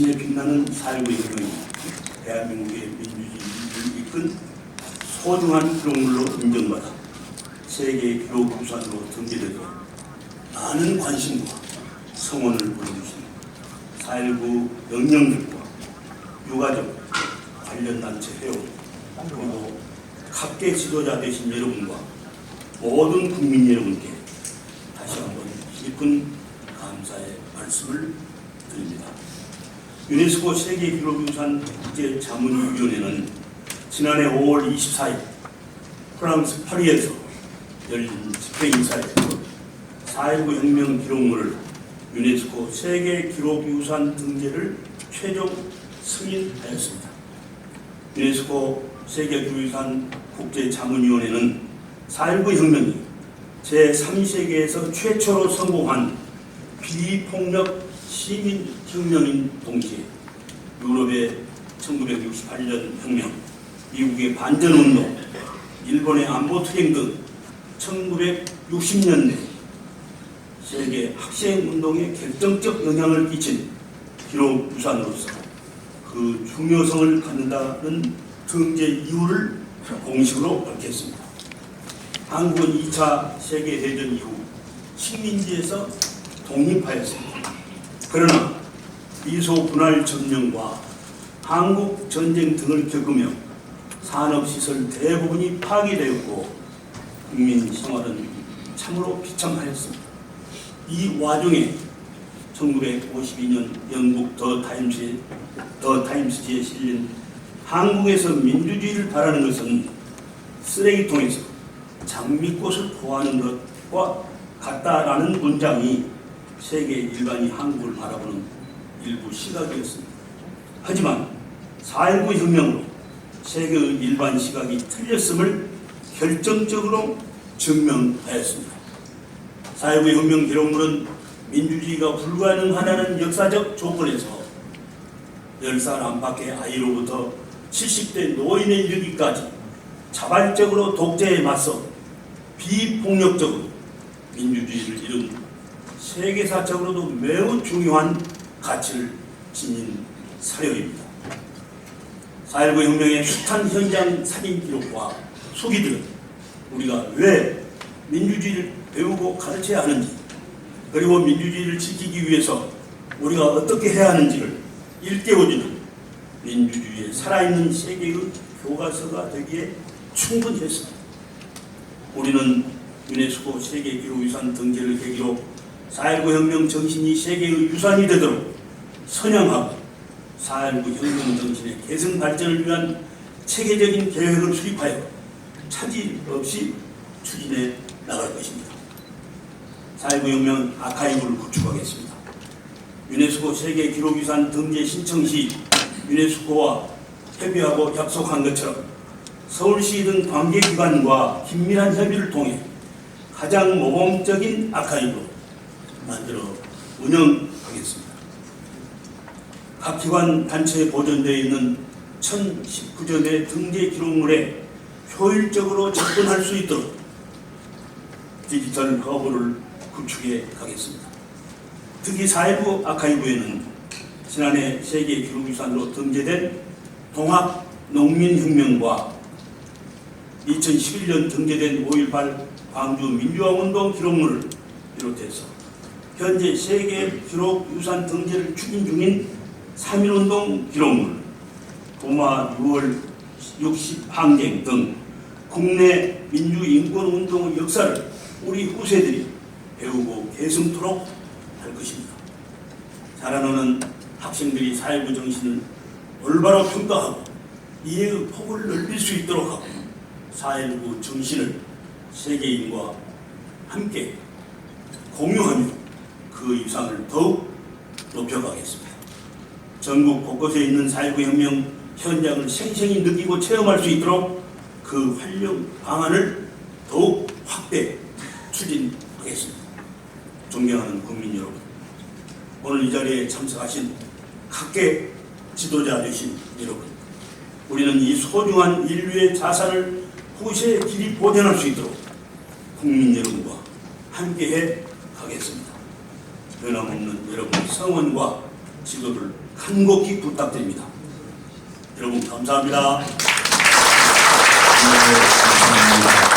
대신에 빛나는 사회의 혁명이 대한민국의 민주주의를 이끈 소중한 기록물로 인정받아 세계 기록 유산으로 등재되도록 많은 관심과 성원을 보여주신 4.19 영령들과 유가족 관련 단체 회원 그리고 각계 지도자 되신 여러분과 모든 국민 여러분께 다시 한번 깊은 감사의 말씀을 드립니다. 유네스코 세계기록유산 국제자문위원회는 지난해 5월 24일 프랑스 파리에서 열린 집회 인사에서 4.19 혁명 기록물을 유네스코 세계기록유산 등재를 최종 승인하였습니다. 유네스코 세계기록유산 국제자문위원회는 4.19 혁명이 제3세계에서 최초로 성공한 비폭력 시민혁명인 동시에 유럽의 1968년 혁명, 미국의 반전운동, 일본의 안보투쟁 등 1960년대 세계 학생운동에 결정적 영향을 끼친 기록 유산으로서 그 중요성을 갖는다는 등재 이유를 공식으로 밝혔습니다. 한국은 2차 세계대전 이후 식민지에서 독립하였습니다. 그러나 미소 분할 점령과 한국 전쟁 등을 겪으며 산업시설 대부분이 파괴되었고 국민 생활은 참으로 비참하였습니다. 이 와중에 1952년 영국 더 타임스에 더 타임스지에 실린 한국에서 민주주의를 바라는 것은 쓰레기통에서 장미꽃을 구하는 것과 같다라는 문장이 세계 일반이 한국을 바라보는 일부 시각이었습니다. 하지만 4.19 혁명으로 세계의 일반 시각이 틀렸음을 결정적으로 증명하였습니다. 4.19 혁명 기록물은 민주주의가 불가능하다는 역사적 조건에서 10살 안팎의 아이로부터 70대 노인에 이르기까지 자발적으로 독재에 맞서 비폭력적으로 민주주의를 이룬 세계사적으로도 매우 중요한 가치를 지닌 사료입니다. 4.19 혁명의 숱한 현장 사진 기록과 수기들은 우리가 왜 민주주의를 배우고 가르쳐야 하는지 그리고 민주주의를 지키기 위해서 우리가 어떻게 해야 하는지를 일깨워주는 민주주의의 살아있는 세계의 교과서가 되기에 충분했습니다. 우리는 유네스코 세계기록유산 등재를 계기로 4.19 혁명 정신이 세계의 유산이 되도록 선양하고 4.19 혁명 정신의 계승 발전을 위한 체계적인 계획을 수립하여 차질 없이 추진해 나갈 것입니다. 4.19 혁명 아카이브를 구축하겠습니다. 유네스코 세계 기록유산 등재 신청 시 유네스코와 협의하고 약속한 것처럼 서울시 등 관계기관과 긴밀한 협의를 통해 가장 모범적인 아카이브로 만들어 운영하겠습니다. 각 기관 단체에 보존되어 있는 1019점의 등재 기록물에 효율적으로 접근할 수 있도록 디지털 허브를 구축해 가겠습니다. 특히 4.19 아카이브에는 지난해 세계 기록유산으로 등재된 동학 농민혁명과 2011년 등재된 5.18 광주 민주화운동 기록물을 비롯해서 현재 세계 기록 유산 등재를 추진 중인 3.1운동 기록물, 도마 6월 60 항쟁 등 국내 민주인권운동의 역사를 우리 후세들이 배우고 계승토록 할 것입니다. 자라나는 학생들이 사회부 정신을 올바로 평가하고 이해의 폭을 넓힐 수 있도록 하고 4.19 정신을 세계인과 함께 공유하며 그 유산을 더욱 높여가겠습니다. 전국 곳곳에 있는 4.19 혁명 현장을 생생히 느끼고 체험할 수 있도록 그 활용 방안을 더욱 확대 추진하겠습니다. 존경하는 국민 여러분, 오늘 이 자리에 참석하신 각계 지도자 되신 여러분, 우리는 이 소중한 인류의 자산을 후세에 길이 보존할 수 있도록 국민 여러분과 함께해 가겠습니다. 변함없는 여러분의 성원과 지도를 간곡히 부탁드립니다. 여러분 감사합니다. 네, 감사합니다.